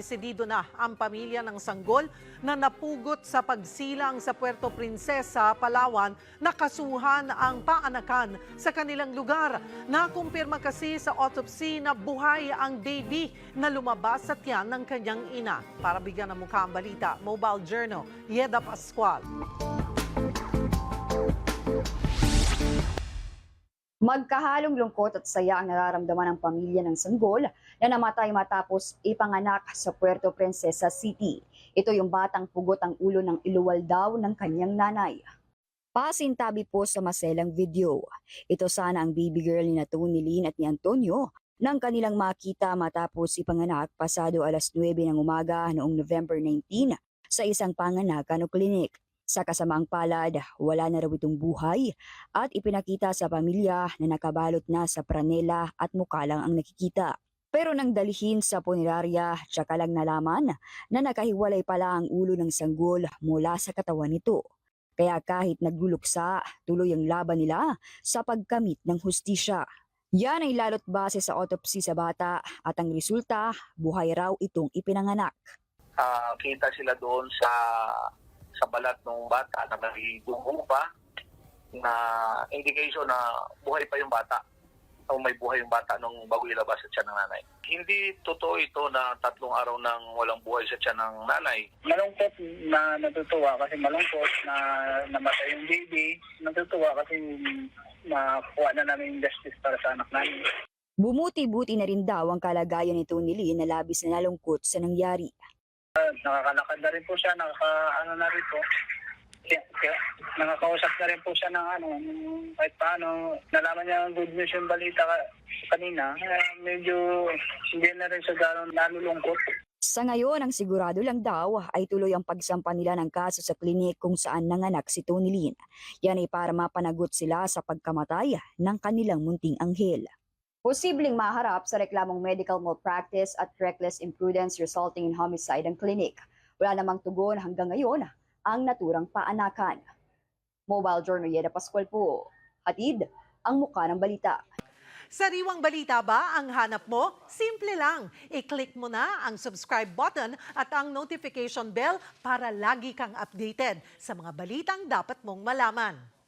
desidido na ang pamilya ng sanggol na napugot sa pagsilang sa Puerto Princesa, Palawan na kasuhan ang paanakan sa kanilang lugar. Nakumpirma kasi sa autopsy na buhay ang baby na lumabas sa tiyan ng kanyang ina. Para bigyan ng mukha ang balita, Mobile Journal, Yeda Pascual. Magkahalong lungkot at saya ang nararamdaman ng pamilya ng sanggol na namatay matapos ipanganak sa Puerto Princesa City. Ito yung batang pugot ang ulo ng iluwal daw ng kanyang nanay. Pasintabi po sa maselang video. Ito sana ang baby girl ni Tony Lynn at ni Antonio nang kanilang makita matapos ipanganak pasado alas 9 ng umaga noong November 19 sa isang panganakan o klinik. Sa kasamaang palad, wala na raw itong buhay at ipinakita sa pamilya na nakabalot na sa pranela at mukha lang ang nakikita. Pero nang dalihin sa punerarya, tsaka lang nalaman na nakahiwalay pala ang ulo ng sanggol mula sa katawan nito. Kaya kahit nagluluksa, tuloy ang laban nila sa pagkamit ng hustisya. Yan ay lalot base sa autopsy sa bata at ang resulta, buhay raw itong ipinanganak. Ah, kita sila doon sa sa balat ng bata na nagigungong pa na indication na buhay pa yung bata o may buhay yung bata nung bago ilabas sa tiyan ng nanay. Hindi totoo ito na tatlong araw nang walang buhay sa tiyan ng nanay. malungkot na natutuwa kasi malungkot na namatay yung baby. Natutuwa kasi makuha na namin yung justice para sa anak namin. Bumuti-buti na rin daw ang kalagayan ni Tony Lee na labis na nalungkot sa nangyari. Nakakalakad na rin po siya, nakaka, ano na rin po. Kaya, kaya, nakakausap na rin po siya ng ano, kahit paano. Nalaman niya ang good news yung balita ka- kanina. Kaya medyo hindi na rin siya gano'ng nalulungkot. Sa ngayon, ang sigurado lang daw ay tuloy ang pagsampa nila ng kaso sa klinik kung saan nanganak si Tony Lynn. Yan ay para mapanagot sila sa pagkamatay ng kanilang munting anghel. Posibleng maharap sa reklamong medical malpractice at reckless imprudence resulting in homicide ang klinik. Wala namang tugon hanggang ngayon ang naturang paanakan. Mobile Journal Yeda Pascual po. Hatid ang muka ng balita. Sariwang balita ba ang hanap mo? Simple lang. I-click mo na ang subscribe button at ang notification bell para lagi kang updated sa mga balitang dapat mong malaman.